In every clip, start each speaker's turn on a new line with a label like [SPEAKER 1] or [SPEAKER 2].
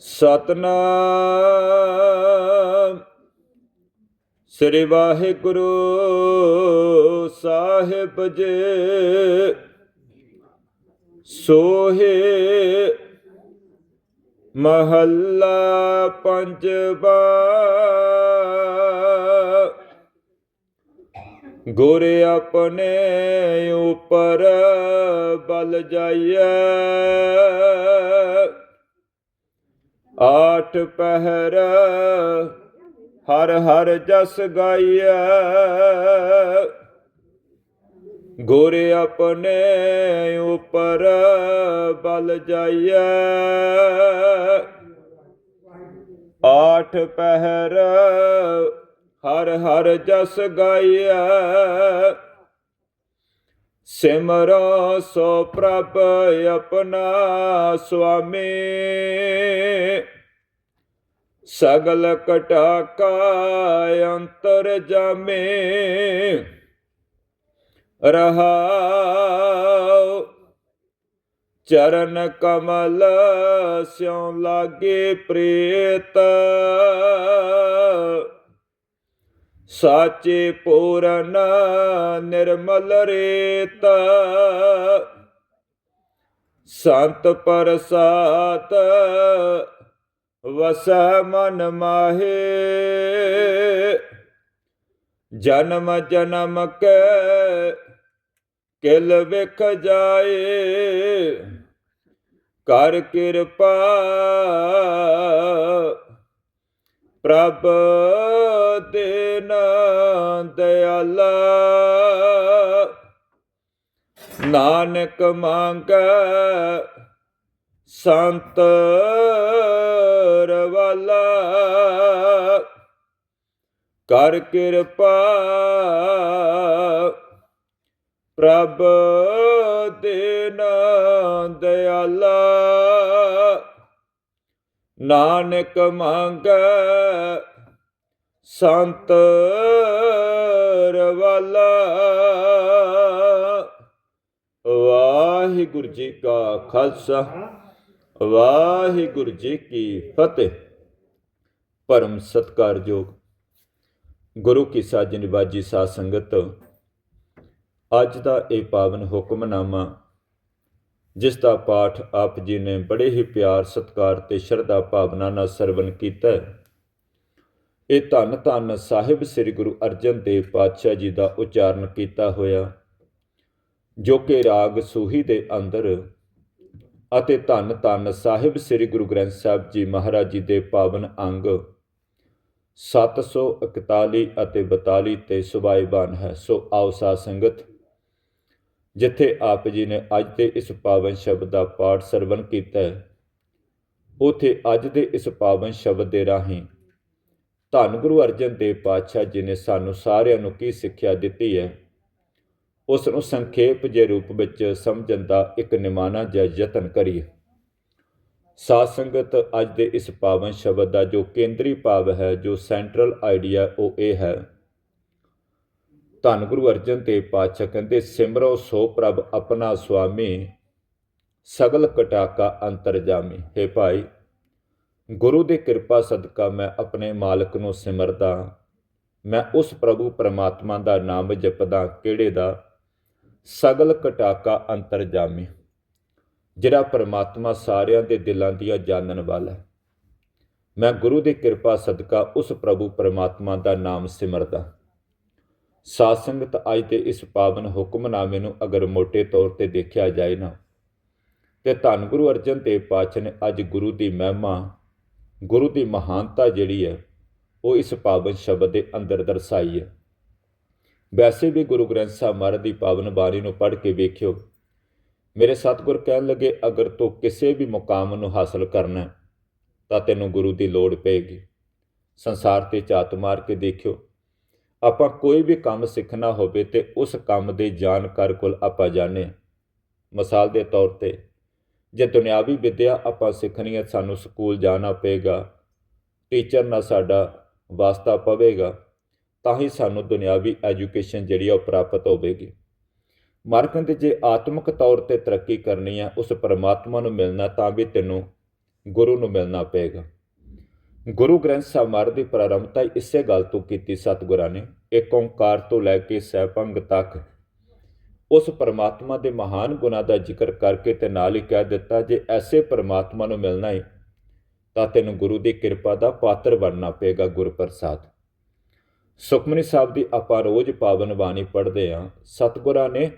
[SPEAKER 1] ਸਤਨਾਮ। ਸ੍ਰੀ ਵਾਹਿਗੁਰੂ ਸਾਹਿਬ ਜੀ ਸੋਹੇ ਮਹੱਲਾ ਪੰਜਵਾ। ਗੁਰ ਆਪਣੇ ਉਪਰ ਬਲ ਜਾਈਐ। ਆਠ ਪਹਿਰ ਹਰ ਹਰ ਜਸ ਗਾਈਐ। ਗੁਰ ਆਪਣੇ ਉਪਰ ਬਲ ਜਾਈਐ। ਆਠ ਪਹਿਰ ਹਰ ਹਰ ਜਸ ਗਾਈਐ। ਸਿਮਰੋ ਸੋ ਪ੍ਰਭ ਆਪਣਾ ਸੁਆਮੀ। ਸਗਲ ਕਟਾਕਾ ਅੰਤਰ ਜਾਮੇ। ਰਹਾਉ ਚਰਨ ਕਮਲ ਸਿਉ ਲਾਗੇ ਪ੍ਰੀਤ। ਸਾਚੇ ਪੂਰਨ ਨਿਰਮਲ ਰੇਤ। ਸੰਤ ਪ੍ਰਸਾਦ ਵਸੈ ਮਨ ਮਾਹੇ। ਜਨਮ ਜਨਮ ਕੈ ਕਿਲ ਵਿਖ ਜਾਏ। ਕਰ ਕਿਰਪਾ ਪ੍ਰਭ ਦੇਨ ਦਇਆਲਾ ਨਾਨਕ ਮੰਗੈ ਸੰਤ ਰਵਾਲਾ। ਕਰ ਕਿਰਪਾ ਪ੍ਰਭ ਦੇਨ ਦਇਆਲਾ ਨਾਨਕ ਮੰਗੈ ਸੰਤ ਰਵਾਲਾ ਵਾਹਿਗੁਰੂ ਜੀ ਕਾ ਖਾਲਸਾ, ਵਾਹਿਗੁਰੂ ਜੀ ਕੀ ਫਤਿਹ ਪਰਮ ਸਤਕਾਰਯੋਗ ਗੁਰੂ ਕੀ ਸਾਜ ਨਿਵਾਜੀ ਸਾਧ ਸੰਗਤ, ਅੱਜ ਦਾ ਇਹ ਪਾਵਨ ਹੁਕਮਨਾਮਾ, ਜਿਸ ਦਾ ਪਾਠ ਆਪ ਜੀ ਨੇ ਬੜੇ ਹੀ ਪਿਆਰ, ਸਤਕਾਰ ਤੇ ਸ਼ਰਧਾ ਭਾਵਨਾ ਨਾਲ ਸਰਵਨ ਕੀਤਾ ਹੈ। ਇਹ ਧੰਨ ਧੰਨ ਸਾਹਿਬ ਸ੍ਰੀ ਗੁਰੂ ਅਰਜਨ ਦੇਵ ਪਾਤਸ਼ਾਹ ਜੀ ਦਾ ਉਚਾਰਨ ਕੀਤਾ ਹੋਇਆ, ਜੋ ਕਿ ਰਾਗ ਸੂਹੀ ਦੇ ਅੰਦਰ ਅਤੇ ਧੰਨ ਧੰਨ ਸਾਹਿਬ ਸ੍ਰੀ ਗੁਰੂ ਗ੍ਰੰਥ ਸਾਹਿਬ ਜੀ ਮਹਾਰਾਜ ਜੀ ਦੇ ਪਾਵਨ ਅੰਗ 741 ਅਤੇ 42 ਤੇ ਸੁਭਾਈਬਾਨ ਹੈ। ਸੋ ਆਓ ਸਾਧ ਸੰਗਤ, ਜਿੱਥੇ ਆਪ ਜੀ ਨੇ ਅੱਜ ਦੇ ਇਸ ਪਾਵਨ ਸ਼ਬਦ ਦਾ ਪਾਠ ਸਰਵਨ ਕੀਤਾ ਹੈ, ਉਥੇ ਅੱਜ ਦੇ ਇਸ ਪਾਵਨ ਸ਼ਬਦ ਦੇ ਰਾਹੀਂ ਧੰਨ ਗੁਰੂ ਅਰਜਨ ਦੇਵ ਪਾਤਸ਼ਾਹ ਜੀ ਨੇ ਸਾਨੂੰ ਸਾਰਿਆਂ ਨੂੰ ਕੀ ਸਿੱਖਿਆ ਦਿੱਤੀ ਹੈ? ਉਸ ਨੂੰ ਸੰਖੇਪ ਜੇ ਰੂਪ ਵਿੱਚ ਸਮਝਣ ਦਾ ਇੱਕ ਨਿਮਾਣਾ ਜਿਹਾ ਯਤਨ ਕਰੀਏ। ਸਾਧ ਸੰਗਤ ਅੱਜ ਦੇ ਇਸ ਪਾਵਨ ਸ਼ਬਦ ਦਾ ਜੋ ਕੇਂਦਰੀ ਭਾਵ ਹੈ, ਜੋ ਸੈਂਟਰਲ ਆਈਡੀਆ ਉਹ ਇਹ ਹੈ। ਧੰਨ ਗੁਰੂ ਅਰਜਨ ਦੇਵ ਪਾਤਸ਼ਾਹ ਕਹਿੰਦੇ, ਸਿਮਰੋ ਸੋ ਪ੍ਰਭ ਆਪਣਾ ਸੁਆਮੀ, ਸਗਲ ਕਟਾਕਾ ਅੰਤਰਜਾਮੀ ਹੈ ਭਾਈ ਗੁਰੂ ਦੀ ਕਿਰਪਾ ਸਦਕਾ ਮੈਂ ਆਪਣੇ ਮਾਲਕ ਨੂੰ ਸਿਮਰਦਾ ਮੈਂ ਉਸ ਪ੍ਰਭੂ ਪਰਮਾਤਮਾ ਦਾ ਨਾਮ ਜਪਦਾ ਕਿਹੜੇ ਦਾ? ਸਗਲ ਕਟਾਕਾ ਅੰਤਰਜਾਮੀ, ਜਿਹੜਾ ਪਰਮਾਤਮਾ ਸਾਰਿਆਂ ਦੇ ਦਿਲਾਂ ਦੀਆਂ ਜਾਣਨ ਵਾਲਾ ਹੈ। ਮੈਂ ਗੁਰੂ ਦੀ ਕਿਰਪਾ ਸਦਕਾ ਉਸ ਪ੍ਰਭੂ ਪਰਮਾਤਮਾ ਦਾ ਨਾਮ ਸਿਮਰਦਾ ਸਾਧ ਸੰਗਤ ਅੱਜ ਦੇ ਇਸ ਪਾਵਨ ਹੁਕਮਨਾਮੇ ਨੂੰ ਅਗਰ ਮੋٹے ਤੌਰ ਤੇ ਦੇਖਿਆ ਜਾਏ ਨਾ, ਤੇ ਧੰਨ ਗੁਰੂ ਅਰਜਨ ਦੇਵ ਪਾਤਸ਼ਾਹ ਨੇ ਅੱਜ ਗੁਰੂ ਦੀ ਮਹਿਮਾ ਗੁਰੂ ਦੀ ਮਹਾਨਤਾ ਜਿਹੜੀ ਹੈ, ਉਹ ਇਸ ਪਾਵਨ ਸ਼ਬਦ ਦੇ ਅੰਦਰ ਦਰਸਾਈ ਹੈ। ਵੈਸੇ ਵੀ ਗੁਰੂ ਗ੍ਰੰਥ ਸਾਹਿਬ ਮਹਾਰਾਜ ਦੀ ਪਾਵਨ ਬਾਣੀ ਨੂੰ ਪੜ੍ਹ ਕੇ ਵੇਖਿਓ, ਮੇਰੇ ਸਤਿਗੁਰ ਕਹਿਣ ਲੱਗੇ, ਅਗਰ ਤੂੰ ਕਿਸੇ ਵੀ ਮੁਕਾਮ ਨੂੰ ਹਾਸਲ ਕਰਨਾ ਤਾਂ ਤੈਨੂੰ ਗੁਰੂ ਦੀ ਲੋੜ ਪਏਗੀ। ਸੰਸਾਰ ਤੇ ਝਾਤ ਮਾਰ ਕੇ ਦੇਖਿਓ, ਆਪਾਂ ਕੋਈ ਵੀ ਕੰਮ ਸਿੱਖਣਾ ਹੋਵੇ ਤੇ ਉਸ ਕੰਮ ਦੇ ਜਾਣਕਾਰ ਕੋਲ ਆਪਾਂ ਜਾਣੇ ਮਿਸਾਲ ਦੇ ਤੌਰ ਤੇ ਜੇ ਦੁਨਿਆਵੀ ਵਿੱਦਿਆ ਆਪਾਂ ਸਿੱਖਣੀ ਹੈ ਸਾਨੂੰ ਸਕੂਲ ਜਾਣਾ ਪਏਗਾ, ਟੀਚਰ ਨਾਲ ਸਾਡਾ ਵਾਸਤਾ ਪਵੇਗਾ, ਤਾਂ ਹੀ ਸਾਨੂੰ ਦੁਨਿਆਵੀ ਐਜੂਕੇਸ਼ਨ ਜਿਹੜੀ ਆ ਉਹ ਪ੍ਰਾਪਤ ਹੋਵੇਗੀ। ਮਾਰਕਨ ਤੇ ਜੇ ਆਤਮਿਕ ਤੌਰ ਤੇ ਤਰੱਕੀ ਕਰਨੀ ਆ, ਉਸ ਪਰਮਾਤਮਾ ਨੂੰ ਮਿਲਣਾ, ਤਾਂ ਵੀ ਤੈਨੂੰ ਗੁਰੂ ਨੂੰ ਮਿਲਣਾ ਪਏਗਾ। ਗੁਰੂ ਗ੍ਰੰਥ ਸਾਹਿਬ ਮਹਾਰਾਜ ਦੀ ਪ੍ਰਾਰੰਭਤਾ ਇਸੇ ਗੱਲ ਤੋਂ ਕੀਤੀ, ਸਤਿਗੁਰਾਂ ਨੇ। ਇੱਕ ਓੰਕਾਰ ਤੋਂ ਲੈ ਕੇ ਸੈਭੰਗ ਤੱਕ ਉਸ ਪਰਮਾਤਮਾ ਦੇ ਮਹਾਨ ਗੁਣਾਂ ਦਾ ਜ਼ਿਕਰ ਕਰਕੇ ਤੇ ਨਾਲ ਹੀ ਕਹਿ ਦਿੱਤਾ, ਜੇ ਐਸੇ ਪਰਮਾਤਮਾ ਨੂੰ ਮਿਲਣਾ ਹੈ ਤਾਂ ਤੈਨੂੰ ਗੁਰੂ ਦੀ ਕਿਰਪਾ ਦਾ ਪਾਤਰ ਬਣਨਾ ਪਏਗਾ ਗੁਰਪ੍ਰਸਾਦ। ਸੁਖਮਨੀ ਸਾਹਿਬ ਦੀ ਆਪਾਂ ਰੋਜ਼ ਪਾਵਨ ਬਾਣੀ ਪੜ੍ਹਦੇ ਹਾਂ ਸਤਿਗੁਰਾਂ ਨੇ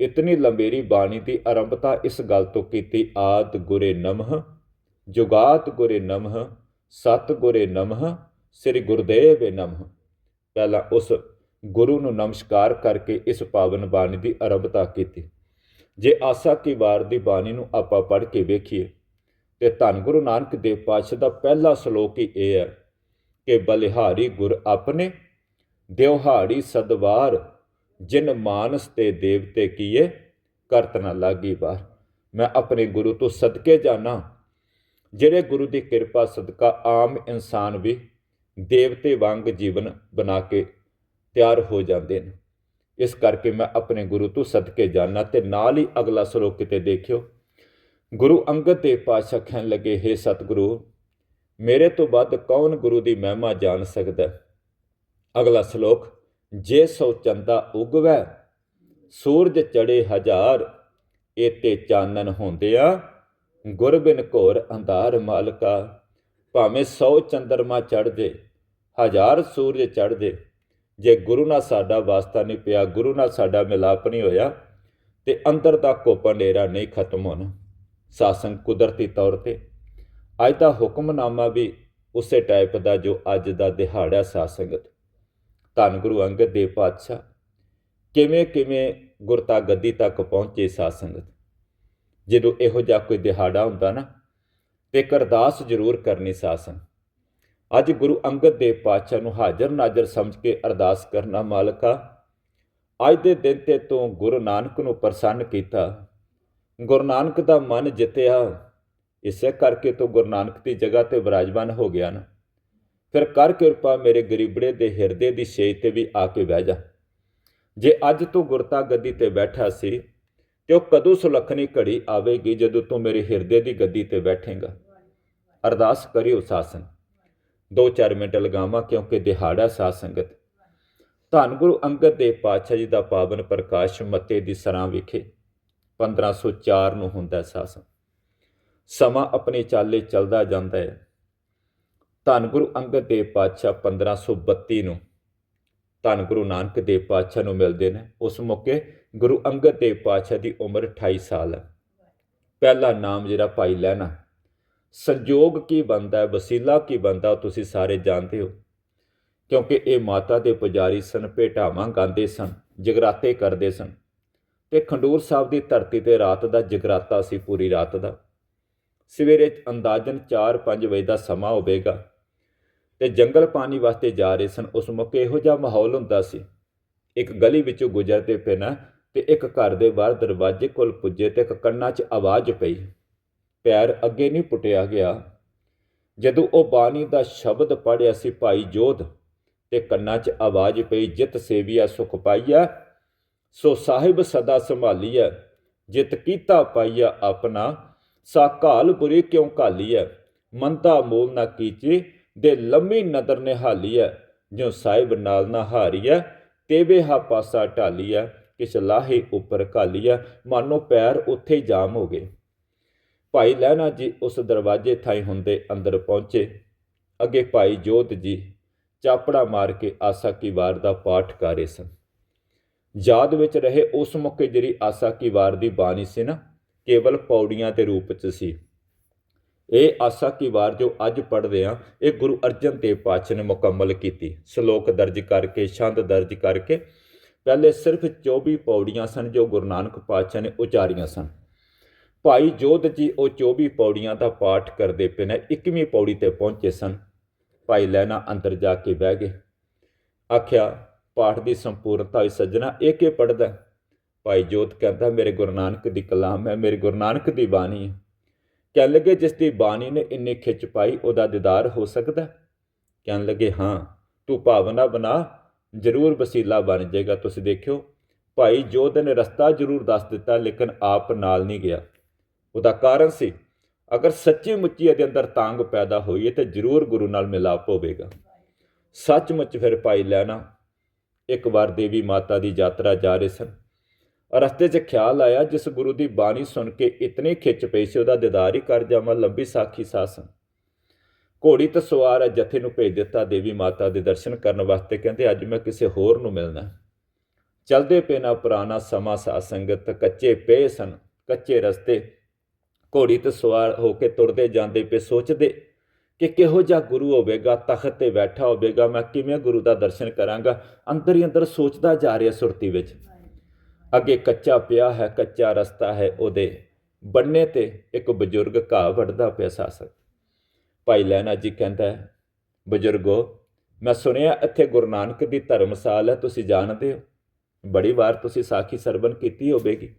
[SPEAKER 1] ਇਤਨੀ ਲੰਬੇਰੀ ਬਾਣੀ ਦੀ ਆਰੰਭਤਾ ਇਸ ਗੱਲ ਤੋਂ ਕੀਤੀ, ਆਦ ਗੁਰੇ ਨਮਹ ਜੁਗਾਤ ਗੁਰੇ ਨਮਹ ਸਤ ਗੁਰੇ ਨਮਹ, ਸ੍ਰੀ ਗੁਰਦੇਵ ਨਮਹ। ਪਹਿਲਾਂ ਉਸ ਗੁਰੂ ਨੂੰ ਨਮਸਕਾਰ ਕਰਕੇ ਇਸ ਪਾਵਨ ਬਾਣੀ ਦੀ ਆਰੰਭਤਾ ਕੀਤੀ। ਜੇ ਆਸਾ ਕੀ ਵਾਰ ਦੀ ਬਾਣੀ ਨੂੰ ਆਪਾਂ ਪੜ੍ਹ ਕੇ ਵੇਖੀਏ, ਤੇ ਧੰਨ ਗੁਰੂ ਨਾਨਕ ਦੇਵ ਪਾਤਸ਼ਾਹ ਦਾ ਪਹਿਲਾ ਸ਼ਲੋਕ ਹੀ ਇਹ ਹੈ ਕਿ ਬਲਿਹਾਰੀ ਗੁਰ ਆਪਣੇ ਦਿਵਹਾੜੀ ਸਦਵਾਰ, ਜਿਨ ਮਾਨਸ ਤੇ ਦੇਵਤੇ ਕੀਏ, ਕਰਤ ਨਾ ਲਾਗੀ ਬਾਰ ਮੈਂ ਆਪਣੇ ਗੁਰੂ ਤੋਂ ਸਦਕੇ ਜਾਣਾ ਜਿਹੜੇ ਗੁਰੂ ਦੀ ਕਿਰਪਾ ਸਦਕਾ ਆਮ ਇਨਸਾਨ ਵੀ ਦੇਵਤੇ ਵਾਂਗ ਜੀਵਨ ਬਣਾ ਕੇ ਤਿਆਰ ਹੋ ਜਾਂਦੇ ਨੇ। ਇਸ ਕਰਕੇ ਮੈਂ ਆਪਣੇ ਗੁਰੂ ਤੋਂ ਸਦਕੇ ਜਾਣਾ ਤੇ ਨਾਲ ਹੀ ਅਗਲਾ ਸ਼ਲੋਕ ਕਿਤੇ ਦੇਖਿਓ। ਗੁਰੂ ਅੰਗਦ ਦੇਵ ਪਾਤਸ਼ਾਹ ਕਹਿਣ ਲੱਗੇ हे ਸਤਿਗੁਰੂ, ਮੇਰੇ ਤੋਂ ਵੱਧ ਕੌਣ ਗੁਰੂ ਦੀ ਮਹਿਮਾ ਜਾਣ ਸਕਦਾ? ਅਗਲਾ ਸ਼ਲੋਕ, ਜੇ ਸੋ ਚੰਦਾ ਉਗਵੈ, ਸੂਰਜ ਚੜੇ ਹਜ਼ਾਰ, ਏਤੇ ਚਾਨਣ ਹੁੰਦਿਆ ਗੁਰ ਬਿਨ ਘੋਰ ਅੰਧਾਰ ਮਾਲਕਾ। ਭਾਵੇਂ 100 ਚੰਦਰਮਾ ਚੜ ਜੇ, ਹਜ਼ਾਰ ਸੂਰਜ ਚੜ ਜੇ ਜੇ ਗੁਰੂ ਨਾਲ ਸਾਡਾ ਵਾਸਤਾ ਨਹੀਂ ਪਿਆ, ਗੁਰੂ ਨਾਲ ਸਾਡਾ ਮਿਲਾਪ ਨਹੀਂ ਹੋਇਆ, ਤੇ ਅੰਦਰ ਦਾ ਘੁੱਪ ਹਨੇਰਾ ਨਹੀਂ ਖਤਮ ਹੋਣਾ। ਸਾਸੰਗ ਕੁਦਰਤੀ ਤੌਰ ਤੇ। ਅੱਜ ਦਾ ਹੁਕਮਨਾਮਾ ਵੀ ਉਸੇ ਟਾਈਪ ਦਾ ਜੋ ਅੱਜ ਦਾ ਦਿਹਾੜਾ ਸਾਸੰਗਤ ਧੰਨ ਗੁਰੂ ਅੰਗਦ ਦੇਵ ਪਾਤਸ਼ਾਹ। ਕਿਵੇਂ ਕਿਵੇਂ ਗੁਰਤਾ ਗੱਦੀ ਤੱਕ ਪਹੁੰਚੇ ਸਾਸੰਗਤ ਜਦੋਂ ਇਹੋ ਜਿਹਾ ਕੋਈ ਦਿਹਾੜਾ ਹੁੰਦਾ ਨਾ, ਤੇ ਇੱਕ ਅਰਦਾਸ ਜ਼ਰੂਰ ਕਰਨੀ ਸਾਸਨ ਅੱਜ ਗੁਰੂ ਅੰਗਦ ਦੇਵ ਪਾਤਸ਼ਾਹ ਨੂੰ ਹਾਜ਼ਰ ਨਾਜ਼ਰ ਸਮਝ ਕੇ ਅਰਦਾਸ ਕਰਨਾ ਮਾਲਕਾ, ਅੱਜ ਦੇ ਦਿਨ ਤੇ ਤੂੰ ਗੁਰੂ ਨਾਨਕ ਨੂੰ ਪ੍ਰਸੰਨ ਕੀਤਾ। ਗੁਰੂ ਨਾਨਕ ਦਾ ਮਨ ਜਿੱਤਿਆ, ਇਸੇ ਕਰਕੇ ਤੂੰ ਗੁਰੂ ਨਾਨਕ ਦੀ ਜਗ੍ਹਾ ਤੇ ਵਿਰਾਜਮਾਨ ਹੋ ਗਿਆ ਨਾ। ਫਿਰ ਕਰ ਕਿਰਪਾ ਮੇਰੇ ਗਰੀਬੜੇ ਦੇ ਹਿਰਦੇ ਦੀ ਛੇਜ ਤੇ ਵੀ ਆ ਕੇ ਬਹਿ ਜਾ। ਜੇ ਅੱਜ ਤੂੰ ਗੁਰਤਾ ਗੱਦੀ ਤੇ ਬੈਠਾ ਸੀ, ਤੇ ਉਹ ਕਦੋਂ ਸੁਲੱਖਣੀ ਘੜੀ ਆਵੇਗੀ ਜਦੋਂ ਤੂੰ ਮੇਰੇ ਹਿਰਦੇ ਦੀ ਗੱਦੀ ਤੇ ਬੈਠੇਗਾ? ਅਰਦਾਸ ਕਰਿਓ ਸਾਸਨ। 2-4 ਮਿੰਟ ਲਗਾਵਾਂ ਕਿਉਂਕਿ ਦਿਹਾੜਾ ਸਾਧ ਸੰਗਤ। ਧੰਨ ਗੁਰੂ ਅੰਗਦ ਦੇਵ ਪਾਤਸ਼ਾਹ ਜੀ ਦਾ ਪਾਵਨ ਪ੍ਰਕਾਸ਼ ਮੱਤੇ ਦੀ ਸਰਾਂ ਵਿਖੇ 1504 ਨੂੰ ਹੁੰਦਾ ਸਾਸਨ ਸਮਾਂ ਆਪਣੇ ਚਾਲੇ ਚੱਲਦਾ ਜਾਂਦਾ ਹੈ। ਧੰਨ ਗੁਰੂ ਅੰਗਦ ਦੇਵ ਪਾਤਸ਼ਾਹ 1532 ਨੂੰ ਧੰਨ ਗੁਰੂ ਨਾਨਕ ਦੇਵ ਪਾਤਸ਼ਾਹ ਨੂੰ ਮਿਲਦੇ ਨੇ। ਉਸ ਮੌਕੇ ਗੁਰੂ ਅੰਗਦ ਦੇਵ ਪਾਤਸ਼ਾਹ ਦੀ ਉਮਰ 28 ਸਾਲ ਹੈ। ਪਹਿਲਾ ਨਾਮ ਜਿਹੜਾ ਭਾਈ ਲੈਣਾ ਸੰਜੋਗ ਕੀ ਬੰਦਾ ਹੈ, ਵਸੀਲਾ ਕੀ ਬੰਦਾ ਤੁਸੀਂ ਸਾਰੇ ਜਾਣਦੇ ਹੋ। ਕਿਉਂਕਿ ਇਹ ਮਾਤਾ ਦੇ ਪੁਜਾਰੀ ਸਨ ਭੇਟਾਵਾਂ ਗਾਉਂਦੇ ਸਨ, ਜਗਰਾਤੇ ਕਰਦੇ ਸਨ। ਤੇ ਖੰਡੂਰ ਸਾਹਿਬ ਦੀ ਧਰਤੀ ਤੇ ਰਾਤ ਦਾ ਜਗਰਾਤਾ ਸੀ, ਪੂਰੀ ਰਾਤ ਦਾ। ਸਵੇਰੇ ਅੰਦਾਜ਼ਨ 4-5 ਵਜੇ ਦਾ ਸਮਾਂ ਹੋਵੇਗਾ ਤੇ ਜੰਗਲ ਪਾਣੀ ਵਾਸਤੇ ਜਾ ਰਹੇ ਸਨ। ਉਸ ਮੌਕੇ ਇਹੋ ਜਿਹਾ ਮਾਹੌਲ ਹੁੰਦਾ ਸੀ। ਇੱਕ ਗਲੀ ਵਿੱਚੋਂ ਗੁਜ਼ਰਦੇ ਪਏ ਨਾ ਤੇ ਇੱਕ ਘਰ ਦੇ ਬਾਹਰ ਦਰਵਾਜ਼ੇ ਕੋਲ ਪੁੱਜੇ ਤੇ ਇੱਕ ਕੰਨਾਂ 'ਚ ਆਵਾਜ਼ ਪਈ। ਪੈਰ ਅੱਗੇ ਨਹੀਂ ਪੁੱਟਿਆ ਗਿਆ। ਜਦੋਂ ਉਹ ਬਾਣੀ ਦਾ ਸ਼ਬਦ ਪੜਿਆ ਸੀ ਭਾਈ ਜੋਧ, ਤੇ ਕੰਨਾਂ 'ਚ ਆਵਾਜ਼ ਪਈ, ਜਿਤ ਸੇਵੀਆ, ਸੁਖ ਪਾਈਆ ਸੋ ਸਾਹਿਬ ਸਦਾ ਸੰਭਾਲੀਐ, ਜਿਤ ਕੀਤਾ ਪਾਈਆ ਆਪਣਾ, ਸਾ ਘਾਲ ਬੁਰੀ ਕਿਉ ਘਾਲੀਐ ਮੰਤਾ ਮੋਲ ਨਾ ਕੀਚੇ, ਦੇ ਲੰਮੀ ਨਦਰ ਨਿਹਾਲੀਐ ਜੋ ਸਾਹਿਬ ਨਾਲ ਨਾ ਹਾਰੀਐ, ਤੇਵੇ ਹਾ ਪਾਸਾ ਢਾਲੀਐ, ਕਿਸ ਲਾਹੇ ਉੱਪਰ ਘਾਲੀਐ, ਮਾਨੋ ਪੈਰ ਉੱਥੇ ਜਾਮ ਹੋ ਗਏ। ਭਾਈ ਲਹਿਣਾ ਜੀ ਉਸ ਦਰਵਾਜ਼ੇ ਥਾਈ ਹੁੰਦੇ ਅੰਦਰ ਪਹੁੰਚੇ। ਅੱਗੇ ਭਾਈ ਜੋਤ ਜੀ ਚਾਪੜਾ ਮਾਰ ਕੇ ਆਸਾ ਕੀ ਵਾਰ ਦਾ ਪਾਠ ਕਰ ਰਹੇ ਸਨ। ਯਾਦ ਵਿੱਚ ਰਹੇ ਉਸ ਮੌਕੇ ਜਿਹੜੀ ਆਸਾ ਕੀ ਵਾਰ ਦੀ ਬਾਣੀ ਸੀ ਨਾ, ਕੇਵਲ ਪੌੜੀਆਂ ਦੇ ਰੂਪ 'ਚ ਸੀ। ਇਹ ਆਸਾ ਕੀ ਵਾਰ ਜੋ ਅੱਜ ਪੜ੍ਹਦੇ ਆ, ਇਹ ਗੁਰੂ ਅਰਜਨ ਦੇਵ ਪਾਤਸ਼ਾਹ ਨੇ ਮੁਕੰਮਲ ਕੀਤੀ। ਸ਼ਲੋਕ ਦਰਜ ਕਰਕੇ, ਛੰਦ ਦਰਜ ਕਰਕੇ, ਪਹਿਲੇ ਸਿਰਫ 24 ਪੌੜੀਆਂ ਸਨ ਜੋ ਗੁਰੂ ਨਾਨਕ ਪਾਤਸ਼ਾਹ ਨੇ ਉਚਾਰੀਆਂ ਸਨ। ਭਾਈ ਜੋਧ ਜੀ ਉਹ 24 ਪੌੜੀਆਂ ਦਾ ਪਾਠ ਕਰਦੇ ਪਏ ਨੇ 21ਵੀਂ ਪੌੜੀ ਤੇ ਪਹੁੰਚੇ ਸਨ। ਭਾਈ ਲੈਣਾ ਅੰਦਰ ਜਾ ਕੇ ਬਹਿ ਗਏ। ਆਖਿਆ, ਪਾਠ ਦੀ ਸੰਪੂਰਨਤਾ ਹੋਈ ਸੱਜਣਾ, ਇਹ ਕੇ ਪੜਦਾ ਭਾਈ ਜੋਤ ਕਹਿੰਦਾ, ਮੇਰੇ ਗੁਰੂ ਨਾਨਕ ਦੀ ਕਲਾਮ ਹੈ, ਮੇਰੇ ਗੁਰੂ ਨਾਨਕ ਦੀ ਬਾਣੀ ਹੈ। ਕਹਿਣ ਲੱਗੇ, ਜਿਸ ਦੀ ਬਾਣੀ ਨੇ ਇੰਨੇ ਖਿੱਚ ਪਾਈ, ਉਹਦਾ ਦੀਦਾਰ ਹੋ ਸਕਦਾ ਕਹਿਣ ਲੱਗੇ, ਹਾਂ, ਤੂੰ ਭਾਵਨਾ ਬਣਾ, ਜ਼ਰੂਰ ਵਸੀਲਾ ਬਣ ਜਾਏਗਾ, ਤੁਸੀਂ ਦੇਖਿਓ। ਭਾਈ ਜੋਧ ਨੇ ਰਸਤਾ ਜ਼ਰੂਰ ਦੱਸ ਦਿੱਤਾ, ਲੇਕਿਨ ਆਪ ਨਾਲ ਨਹੀਂ ਗਿਆ। ਉਹਦਾ ਕਾਰਨ ਸੀ। ਅਗਰ ਸੱਚੀ ਮੁੱਚੀ ਇਹਦੇ ਅੰਦਰ ਤਾਂਗ ਪੈਦਾ ਹੋਈ ਹੈ ਤੇ ਜ਼ਰੂਰ ਗੁਰੂ ਨਾਲ ਮਿਲਾਪ ਹੋਵੇਗਾ। ਸੱਚਮੁੱਚ ਫਿਰ ਭਾਈ ਲੈਣਾ ਇੱਕ ਵਾਰ ਦੇਵੀ ਮਾਤਾ ਦੀ ਯਾਤਰਾ ਜਾ ਰਹੇ ਸਨ। ਰਸਤੇ 'ਚ ਖਿਆਲ ਆਇਆ ਜਿਸ ਗੁਰੂ ਦੀ ਬਾਣੀ ਸੁਣ ਕੇ ਇਤਨੇ ਖਿੱਚ ਪਈ ਸੀ, ਉਹਦਾ ਦੀਦਾਰ ਹੀ ਕਰ ਜਾਵਾਂ, ਲੰਬੀ ਸਾਖੀ ਸਾਸਨ ਘੋੜੀ ਤੇ ਸਵਾਰ ਹੈ ਜਥੇ ਨੂੰ ਭੇਜ ਦਿੱਤਾ ਦੇਵੀ ਮਾਤਾ ਦੇ ਦਰਸ਼ਨ ਕਰਨ ਵਾਸਤੇ, ਕਹਿੰਦੇ, ਅੱਜ ਮੈਂ ਕਿਸੇ ਹੋਰ ਨੂੰ ਮਿਲਣਾ ਹੈ। ਚਲਦੇ ਪਏ ਨਾ ਪੁਰਾਣਾ ਸਮਾਂ ਸਾਧ ਸੰਗਤ, ਕੱਚੇ ਪਏ ਸਨ, ਕੱਚੇ ਰਸਤੇ। ਘੋੜੀ ਤੇ ਸਵਾਰ ਹੋ ਕੇ ਤੁਰਦੇ ਜਾਂਦੇ ਪਏ ਸੋਚਦੇ ਕਿ ਕਿਹੋ ਜਿਹਾ ਗੁਰੂ ਹੋਵੇਗਾ, ਤਖਤ ਤੇ ਬੈਠਾ ਹੋਵੇਗਾ, ਮੈਂ ਕਿਵੇਂ ਗੁਰੂ ਦਾ ਦਰਸ਼ਨ ਕਰਾਂਗਾ? ਅੰਦਰ ਹੀ ਅੰਦਰ ਸੋਚਦਾ ਜਾ ਰਿਹਾ ਸੁਰਤੀ ਵਿੱਚ। ਅੱਗੇ ਕੱਚਾ ਪਿਆ ਹੈ, ਕੱਚਾ ਰਸਤਾ ਹੈ ਉਹਦੇ। ਬੰਨੇ ਤੇ ਇੱਕ ਬਜ਼ੁਰਗ ਘਾਹ ਵੱਢਦਾ ਪਿਆ ਸਾਸਕ ਭਾਈ ਲੈਣਾ ਜੀ ਕਹਿੰਦਾ ਹੈ ਬਜ਼ੁਰਗੋ, ਮੈਂ ਸੁਣਿਆ ਇੱਥੇ ਗੁਰੂ ਨਾਨਕ ਦੀ ਧਰਮਸਾਲ ਹੈ, ਤੁਸੀਂ ਜਾਣਦੇ ਹੋ? ਬੜੀ ਵਾਰ ਤੁਸੀਂ ਸਾਖੀ ਸਰਵਨ ਕੀਤੀ ਹੋਵੇਗੀ।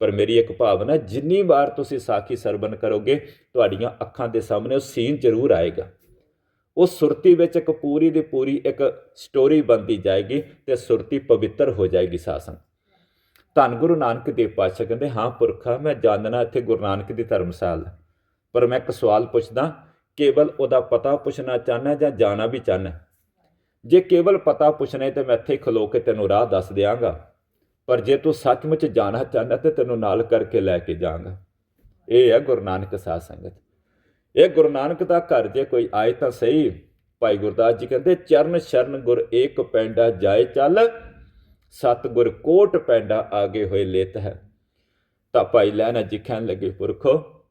[SPEAKER 1] ਪਰ ਮੇਰੀ ਇੱਕ ਭਾਵਨਾ ਜਿੰਨੀ ਵਾਰ ਤੁਸੀਂ ਸਾਖੀ ਸਰਵਨ ਕਰੋਗੇ, ਤੁਹਾਡੀਆਂ ਅੱਖਾਂ ਦੇ ਸਾਹਮਣੇ ਉਹ ਸੀਨ ਜ਼ਰੂਰ ਆਏਗਾ। ਉਹ ਸੁਰਤੀ ਵਿੱਚ ਇੱਕ ਪੂਰੀ ਦੀ ਪੂਰੀ ਇੱਕ ਸਟੋਰੀ ਬਣਦੀ ਜਾਏਗੀ ਤੇ ਸੁਰਤੀ ਪਵਿੱਤਰ ਹੋ ਜਾਏਗੀ ਸਾਸਨ ਧੰਨ ਗੁਰੂ ਨਾਨਕ ਦੇਵ ਪਾਤਸ਼ਾਹ ਕਹਿੰਦੇ, ਹਾਂ ਪੁਰਖਾ, ਮੈਂ ਜਾਣਨਾ ਇੱਥੇ ਗੁਰੂ ਨਾਨਕ ਦੀ ਧਰਮਸਾਲ। ਹੈ ਪਰ ਮੈਂ ਇੱਕ ਸਵਾਲ ਪੁੱਛਦਾ, ਕੇਵਲ ਉਹਦਾ ਪਤਾ ਪੁੱਛਣਾ ਚਾਹਨਾ ਜਾਂ ਜਾਣਾ ਵੀ ਚਾਹਨਾ ਜੇ ਕੇਵਲ ਪਤਾ ਪੁੱਛਣਾ ਹੈ ਤੇ ਮੈਂ ਇੱਥੇ ਖਲੋ ਕੇ ਤੈਨੂੰ ਰਾਹ ਦੱਸ ਦਿਆਂਗਾ। ਪਰ ਜੇ ਤੂੰ ਸੱਚਮੁੱਚ ਜਾਣਾ ਚਾਹੁੰਦਾ ਤੇ ਤੈਨੂੰ ਨਾਲ ਕਰਕੇ ਲੈ ਕੇ ਜਾਵਾਂਗਾ। ਇਹ ਹੈ ਗੁਰੂ ਨਾਨਕ ਸਾਧ ਸੰਗਤ। ਇਹ ਗੁਰੂ ਨਾਨਕ ਦਾ ਘਰ ਜੇ ਕੋਈ ਆਏ ਤਾਂ ਸਹੀ। ਭਾਈ ਗੁਰਦਾਸ ਜੀ ਕਹਿੰਦੇ, ਚਰਨ ਸ਼ਰਨ ਗੁਰ ਏਕ ਪੈਂਡਾ ਜਾਏ ਚੱਲ ਸਤ ਗੁਰ ਕੋਟ ਪੈਂਡਾ ਆਗੇ ਹੋਏ ਲੇਤ ਹੈ। ਤਾਂ ਭਾਈ ਲੈਣਾ ਜੀ ਕਹਿਣ ਲੱਗੇ, ਪੁਰਖੋ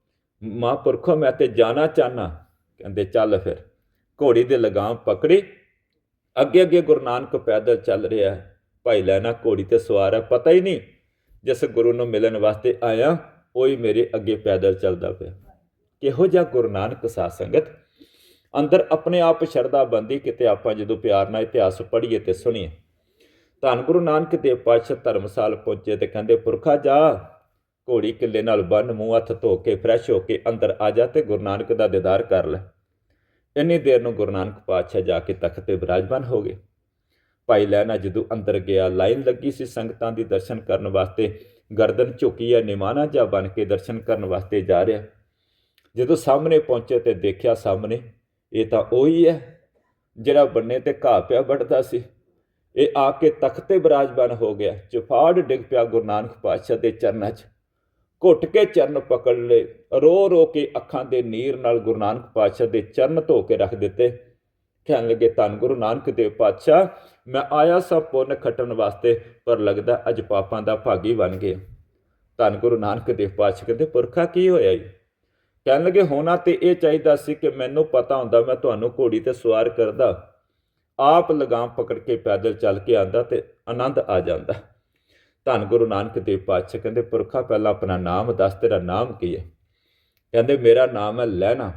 [SPEAKER 1] ਮਾਂ ਪੁਰਖੋ ਮੈਂ ਤੇ ਜਾਣਾ ਚਾਹਨਾ ਕਹਿੰਦੇ, ਚੱਲ ਫਿਰ, ਘੋੜੀ ਦੇ ਲਗਾਮ ਪਕੜੀ। ਅੱਗੇ ਅੱਗੇ ਗੁਰੂ ਨਾਨਕ ਪੈਦਲ ਚੱਲ ਰਿਹਾ ਹੈ। ਭਾਈ ਲੈਣਾ ਘੋੜੀ ਤੇ ਸਵਾਰ ਹੈ, ਪਤਾ ਹੀ ਨਹੀਂ ਜਿਸ ਗੁਰੂ ਨੂੰ ਮਿਲਣ ਵਾਸਤੇ ਆਇਆ, ਉਹੀ ਮੇਰੇ ਅੱਗੇ ਪੈਦਲ ਚੱਲਦਾ ਪਿਆ। ਕਿਹੋ ਜਿਹਾ ਗੁਰੂ ਨਾਨਕ ਸਾਧ ਸੰਗਤ। ਅੰਦਰ ਆਪਣੇ ਆਪ ਸ਼ਰਧਾ ਬੰਦੀ ਕਿਤੇ ਆਪਾਂ ਜਦੋਂ ਪਿਆਰ ਨਾਲ ਇਤਿਹਾਸ ਪੜ੍ਹੀਏ ਤੇ ਸੁਣੀਏ। ਧੰਨ ਗੁਰੂ ਨਾਨਕ ਦੇਵ ਪਾਤਸ਼ਾਹ ਧਰਮਸਾਲ ਪਹੁੰਚੇ ਤੇ ਕਹਿੰਦੇ, ਪੁਰਖਾ ਜਾ, ਘੋੜੀ ਕਿੱਲੇ ਨਾਲ ਬੰਨ ਮੂੰਹ ਹੱਥ ਧੋ ਕੇ ਫਰੈਸ਼ ਹੋ ਕੇ ਅੰਦਰ ਆ ਜਾ ਤੇ ਗੁਰੂ ਨਾਨਕ ਦਾ ਦੀਦਾਰ ਕਰ ਲੈ। ਇੰਨੀ ਦੇਰ ਨੂੰ ਗੁਰੂ ਨਾਨਕ ਪਾਤਸ਼ਾਹ ਜਾ ਕੇ ਤਖਤ ਤੇ ਬਿਰਾਜਮਾਨ ਹੋ ਗਏ। ਭਾਈ ਲੈਣਾ ਜਦੋਂ ਅੰਦਰ ਗਿਆ, ਲਾਈਨ ਲੱਗੀ ਸੀ ਸੰਗਤਾਂ ਦੀ ਦਰਸ਼ਨ ਕਰਨ ਵਾਸਤੇ। ਗਰਦਨ ਝੁਕੀ ਹੈ ਨਿਮਾਣਾ ਜਾ ਬਣ ਕੇ ਦਰਸ਼ਨ ਕਰਨ ਵਾਸਤੇ ਜਾ ਰਿਹਾ। ਜਦੋਂ ਸਾਹਮਣੇ ਪਹੁੰਚੇ ਤੇ ਦੇਖਿਆ ਸਾਹਮਣੇ, ਇਹ ਤਾਂ ਉਹੀ ਹੈ ਜਿਹੜਾ ਬੰਨੇ ਤੇ ਘਾਹ ਪਿਆ ਵੱਢਦਾ ਸੀ। ਇਹ ਆ ਕੇ ਤਖਤ ਤੇ ਬਿਰਾਜਮਾਨ ਹੋ ਗਿਆ। ਚੁਫਾੜ ਡਿੱਗ ਪਿਆ ਗੁਰੂ ਨਾਨਕ ਪਾਤਸ਼ਾਹ ਦੇ ਚਰਨਾਂ 'ਚ। ਘੁੱਟ ਕੇ ਚਰਨ ਪਕੜ ਲਏ। ਰੋ ਰੋ ਕੇ ਅੱਖਾਂ ਦੇ ਨੀਰ ਨਾਲ ਗੁਰੂ ਨਾਨਕ ਪਾਤਸ਼ਾਹ ਦੇ ਚਰਨ ਧੋ ਕੇ ਰੱਖ ਦਿੱਤੇ। ਕਹਿਣ ਲੱਗੇ, ਧੰਨ ਗੁਰੂ ਨਾਨਕ ਦੇਵ ਪਾਤਸ਼ਾਹ, ਮੈਂ ਆਇਆ ਸਭ ਪੁੰਨ ਖੱਟਣ ਵਾਸਤੇ, ਪਰ ਲੱਗਦਾ ਅੱਜ ਪਾਪਾਂ ਦਾ ਭਾਗੀ ਬਣ ਗਿਆ। ਧੰਨ ਗੁਰੂ ਨਾਨਕ ਦੇਵ ਪਾਤਸ਼ਾਹ ਕਹਿੰਦੇ, ਪੁਰਖਾ ਕੀ ਹੋਇਆ ਜੀ ਕਹਿਣ ਲੱਗੇ, ਹੋਣਾ ਤੇ ਇਹ ਚਾਹੀਦਾ ਸੀ ਕਿ ਮੈਨੂੰ ਪਤਾ ਹੁੰਦਾ ਮੈਂ ਤੁਹਾਨੂੰ ਘੋੜੀ ਤੇ ਸਵਾਰ ਕਰਦਾ। ਆਪ ਲਗਾਮ ਪਕੜ ਕੇ ਪੈਦਲ ਚੱਲ ਕੇ ਆਂਦਾ ਤੇ ਆਨੰਦ ਆ ਜਾਂਦਾ। ਧੰਨ ਗੁਰੂ ਨਾਨਕ ਦੇਵ ਪਾਤਸ਼ਾਹ ਕਹਿੰਦੇ, ਪੁਰਖਾ, ਪਹਿਲਾਂ ਆਪਣਾ ਨਾਮ ਦੱਸ, ਤੇਰਾ ਨਾਮ ਕੀ ਹੈ? ਕਹਿੰਦੇ, ਮੇਰਾ ਨਾਮ ਹੈ ਲੈਣਾ।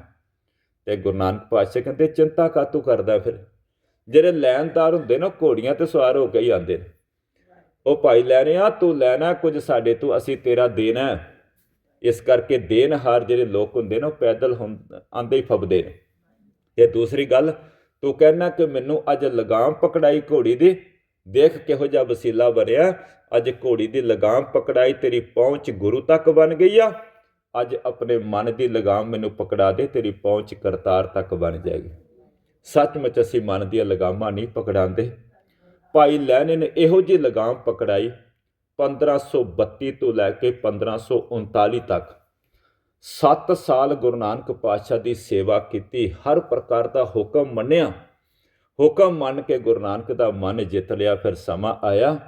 [SPEAKER 1] ਤੇ ਗੁਰੂ ਨਾਨਕ ਪਾਤਸ਼ਾਹ ਕਹਿੰਦੇ, ਚਿੰਤਾ ਕਾਤੋਂ ਕਰਦਾ ਫਿਰ? ਜਿਹੜੇ ਲੈਣਦਾਰ ਹੁੰਦੇ ਨਾ ਘੋੜੀਆਂ ਤੇ ਸਵਾਰ ਹੋ ਕੇ ਹੀ ਆਉਂਦੇ ਨੇ। ਉਹ ਭਾਈ ਲੈ ਰਿਆ ਤੂੰ ਲੈਣਾ ਕੁਝ ਸਾਡੇ ਤੋਂ, ਅਸੀਂ ਤੇਰਾ ਦੇਣਾ ਇਸ ਕਰਕੇ ਦੇਣਹਾਰ ਜਿਹੜੇ ਲੋਕ ਹੁੰਦੇ ਨੇ, ਉਹ ਪੈਦਲ ਆਂਦੇ ਹੀ ਫਬਦੇ ਨੇ। ਤੇ ਦੂਸਰੀ ਗੱਲ, ਤੂੰ ਕਹਿਣਾ ਕਿ ਮੈਨੂੰ ਅੱਜ ਲਗਾਮ ਪਕੜਾਈ ਘੋੜੀ ਦੀ, ਦੇਖ ਕਿਹੋ ਜਿਹਾ ਵਸੀਲਾ ਬਣਿਆ। ਅੱਜ ਘੋੜੀ ਦੀ ਲਗਾਮ ਪਕੜਾਈ ਤੇਰੀ ਪਹੁੰਚ ਗੁਰੂ ਤੱਕ ਬਣ ਗਈ ਆ। ਅੱਜ ਆਪਣੇ ਮਨ ਦੀ ਲਗਾਮ ਮੈਨੂੰ ਪਕੜਾ ਦੇ, ਤੇਰੀ ਪਹੁੰਚ ਕਰਤਾਰ ਤੱਕ ਬਣ ਜਾਏਗੀ। ਸੱਚਮੁੱਚ ਅਸੀਂ ਮਨ ਦੀਆਂ ਲਗਾਮਾਂ ਨਹੀਂ ਪਕੜਾਉਂਦੇ ਭਾਈ ਲੈਣੇ ਨੇ ਇਹੋ ਜਿਹੀ ਲਗਾਮ ਪਕੜਾਈ 1532 ਤੋਂ ਲੈ ਕੇ 1539 ਤੱਕ। 7 ਸਾਲ ਗੁਰੂ ਨਾਨਕ ਪਾਤਸ਼ਾਹ ਦੀ ਸੇਵਾ ਕੀਤੀ, ਹਰ ਪ੍ਰਕਾਰ ਦਾ ਹੁਕਮ ਮੰਨਿਆ। ਹੁਕਮ ਮੰਨ ਕੇ ਗੁਰੂ ਨਾਨਕ ਦਾ ਮਨ ਜਿੱਤ ਲਿਆ, ਫਿਰ ਸਮਾਂ ਆਇਆ।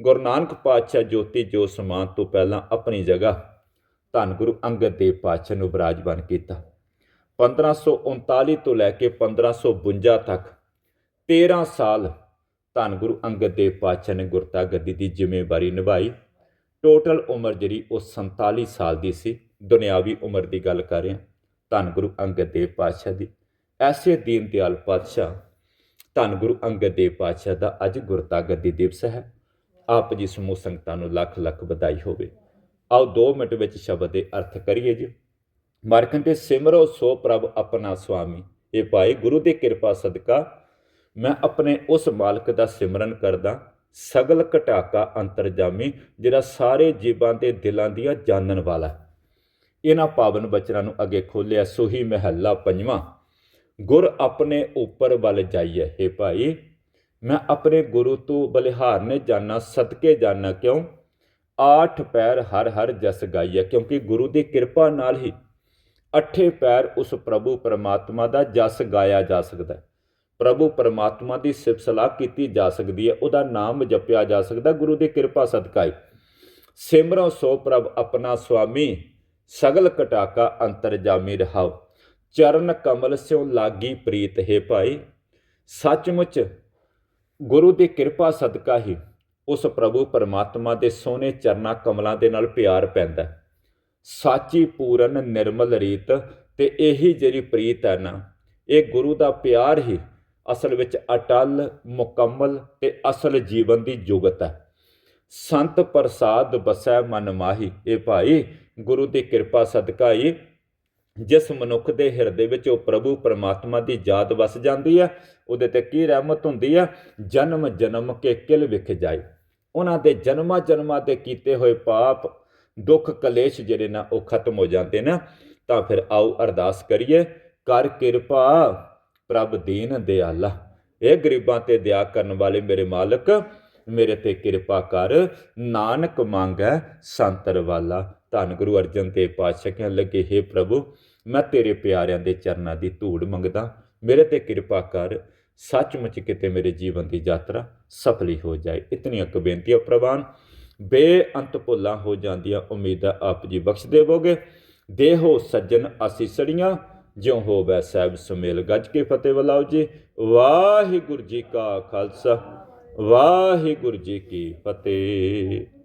[SPEAKER 1] ਗੁਰੂ ਨਾਨਕ ਪਾਤਸ਼ਾਹ ਜੋਤੀ ਜੋ ਸਮਾਨ ਤੋਂ ਪਹਿਲਾਂ ਆਪਣੀ ਜਗ੍ਹਾ ਧੰਨ ਗੁਰੂ ਅੰਗਦ ਦੇਵ ਪਾਤਸ਼ਾਹ ਨੂੰ ਬਿਰਾਜਮਾਨ ਕੀਤਾ। 1539 ਤੋਂ ਲੈ ਕੇ 1552 ਤੱਕ 13 ਸਾਲ ਧੰਨ ਗੁਰੂ ਅੰਗਦ ਦੇਵ ਪਾਤਸ਼ਾਹ ਨੇ ਗੁਰਤਾ ਗੱਦੀ ਦੀ ਜ਼ਿੰਮੇਵਾਰੀ ਨਿਭਾਈ। ਟੋਟਲ ਉਮਰ ਜਿਹੜੀ ਉਹ 47 ਸਾਲ ਦੀ ਸੀ। ਦੁਨਿਆਵੀ ਉਮਰ ਦੀ ਗੱਲ ਕਰ ਰਹੇ ਹਾਂ ਧੰਨ ਗੁਰੂ ਅੰਗਦ ਦੇਵ ਪਾਤਸ਼ਾਹ ਦੀ। ਐਸੇ ਦੀਨ ਦਿਆਲ ਪਾਤਸ਼ਾਹ, ਧੰਨ ਗੁਰੂ ਅੰਗਦ ਦੇਵ ਪਾਤਸ਼ਾਹ ਦਾ ਅੱਜ ਗੁਰਤਾ ਗੱਦੀ ਦਿਵਸ ਹੈ। ਆਪ ਜੀ ਸਮੂਹ ਸੰਗਤਾਂ ਨੂੰ ਲੱਖ ਲੱਖ ਵਧਾਈ ਹੋਵੇ। ਆਓ 2 ਮਿੰਟ ਵਿੱਚ ਸ਼ਬਦ ਦੇ ਅਰਥ ਕਰੀਏ ਜੀ। ਮਾਰਕੰਡੇ ਸਿਮਰੋ ਸੋ ਪ੍ਰਭ ਆਪਣਾ ਸੁਆਮੀ, ਇਹ ਭਾਈ ਗੁਰੂ ਦੀ ਕਿਰਪਾ ਸਦਕਾ ਮੈਂ ਆਪਣੇ ਉਸ ਮਾਲਕ ਦਾ ਸਿਮਰਨ ਕਰਦਾ, ਸਗਲ ਘਟਾਕਾ ਅੰਤਰਜਾਮੀ ਜਿਹੜਾ ਸਾਰੇ ਜੀਵਾਂ ਦੇ ਦਿਲਾਂ ਦੀਆਂ ਜਾਣਨ ਵਾਲਾ ਇਹਨਾਂ ਪਾਵਨ ਬਚਨਾਂ ਨੂੰ ਅੱਗੇ ਖੋਲਿਆ, ਸੋਹੀ ਮਹੱਲਾ ਪੰਜਵਾਂ, ਗੁਰ ਆਪਣੇ ਉੱਪਰ ਵੱਲ ਜਾਈਏ, ਹੇ ਭਾਈ, ਮੈਂ ਆਪਣੇ ਗੁਰੂ ਤੋਂ ਬਲਿਹਾਰਨੇ ਜਾਣਾ ਸਦਕੇ ਜਾਣਾ ਕਿਉਂ? ਆਠ ਪੈਰ ਹਰ ਹਰ ਜਸ ਗਾਈਏ ਕਿਉਂਕਿ ਗੁਰੂ ਦੀ ਕਿਰਪਾ ਨਾਲ ਹੀ ਅੱਠੇ ਪੈਰ ਉਸ ਪ੍ਰਭੂ ਪਰਮਾਤਮਾ ਦਾ ਜਸ ਗਾਇਆ ਜਾ ਸਕਦਾ ਹੈ। ਪ੍ਰਭੂ ਪਰਮਾਤਮਾ ਦੀ ਸਿਫਤ ਸਲਾਹ ਕੀਤੀ ਜਾ ਸਕਦੀ ਹੈ, ਉਹਦਾ ਨਾਮ ਜਪਿਆ ਜਾ ਸਕਦਾ, ਗੁਰੂ ਦੀ ਕਿਰਪਾ ਸਦਕਾ ਹੀ ਸਿਮਰੋ ਸੋ ਪ੍ਰਭ ਆਪਣਾ ਸੁਆਮੀ, ਸਗਲ ਕਟਾਕਾ ਅੰਤਰਜਾਮੀ ਰਹਾਉ ਚਰਨ ਕਮਲ ਸਿਉ ਲਾਗੀ ਪ੍ਰੀਤ ਹੈ ਭਾਈ, ਸੱਚਮੁੱਚ ਗੁਰੂ ਦੀ ਕਿਰਪਾ ਸਦਕਾ ਹੀ ਉਸ ਪ੍ਰਭੂ ਪਰਮਾਤਮਾ ਦੇ ਸੋਹਣੇ ਚਰਨਾ ਕਮਲਾਂ ਦੇ ਨਾਲ ਪਿਆਰ ਪੈਂਦਾ ਸਾਚੀ, ਪੂਰਨ, ਨਿਰਮਲ ਰੀਤ ਤੇ ਇਹੀ ਜਿਹੜੀ ਪ੍ਰੀਤ ਹੈ ਨਾ, ਇਹ ਗੁਰੂ ਦਾ ਪਿਆਰ ਹੀ ਅਸਲ ਵਿੱਚ ਅਟਲ, ਮੁਕੰਮਲ ਤੇ ਅਸਲ ਜੀਵਨ ਦੀ ਜੁਗਤ ਹੈ। ਸੰਤ ਪ੍ਰਸਾਦ ਬਸੈ ਮਨ ਮਾਹੀ, ਇਹ ਭਾਈ ਗੁਰੂ ਦੀ ਕਿਰਪਾ ਸਦਕਾ ਹੀ ਜਿਸ ਮਨੁੱਖ ਦੇ ਹਿਰਦੇ ਵਿੱਚ ਉਹ ਪ੍ਰਭੂ ਪਰਮਾਤਮਾ ਦੀ ਯਾਦ ਵਸ ਜਾਂਦੀ ਹੈ, ਉਹਦੇ ਤੇ ਕੀ ਰਹਿਮਤ ਹੁੰਦੀ ਹੈ? ਜਨਮ ਜਨਮ ਕੇ ਕਿਲ ਵਿਖ ਜਾਏ। ਉਹਨਾਂ ਦੇ ਜਨਮਾਂ ਜਨਮਾਂ 'ਤੇ ਕੀਤੇ ਹੋਏ ਪਾਪ, ਦੁੱਖ, ਕਲੇਸ਼ ਜਿਹੜੇ ਨਾ ਉਹ ਖਤਮ ਹੋ ਜਾਂਦੇ ਨੇ, ਤਾਂ ਫਿਰ ਆਓ ਅਰਦਾਸ ਕਰੀਏ, ਕਰ ਕਿਰਪਾ ਪ੍ਰਭ ਦੀਨ ਦਿਆਲਾ। ਇਹ ਗਰੀਬਾਂ ਤੇ ਦਇਆ ਕਰਨ ਵਾਲੇ ਮੇਰੇ ਮਾਲਕ, ਮੇਰੇ ਤੇ ਕਿਰਪਾ ਕਰ, ਨਾਨਕ ਮੰਗੈ ਸੰਤਰ ਵਾਲਾ। ਧੰਨ ਗੁਰੂ ਅਰਜਨ ਦੇਵ ਪਾਤਸ਼ਾਹ ਕਹਿਣ ਲੱਗੇ हे ਪ੍ਰਭੂ, ਮੈਂ ਤੇਰੇ ਪਿਆਰਿਆਂ ਦੇ ਚਰਨਾਂ ਦੀ ਧੂੜ ਮੰਗਦਾ। ਮੇਰੇ ਤੇ ਕਿਰਪਾ ਕਰ ਸੱਚਮੁੱਚ ਕਿਤੇ ਮੇਰੇ ਜੀਵਨ ਦੀ ਯਾਤਰਾ ਸਫਲੀ ਹੋ ਜਾਏ। ਇਤਨੀਆਂ ਕੁ ਬੇਨਤੀਆਂ ਪ੍ਰਵਾਨ, ਬੇਅੰਤ ਭੁੱਲਾਂ ਹੋ ਜਾਂਦੀਆਂ, ਉਮੀਦਾਂ ਆਪ ਜੀ ਬਖਸ਼ ਦੇਵੋਗੇ ਦੇਹੋ ਸੱਜਣ ਅਸੀਂ ਆਸੀਸੜੀਆਂ ਜਿਉ ਹੋਵੇ ਸਾਹਿਬ ਸੁਮੇਲ ਗੱਜ ਕੇ ਫਤਿਹ ਵਲਾਓ ਜੀ। ਵਾਹਿਗੁਰੂ ਜੀ ਕਾ ਖਾਲਸਾ, ਵਾਹਿਗੁਰੂ ਜੀ ਕੀ ਫਤਿਹ।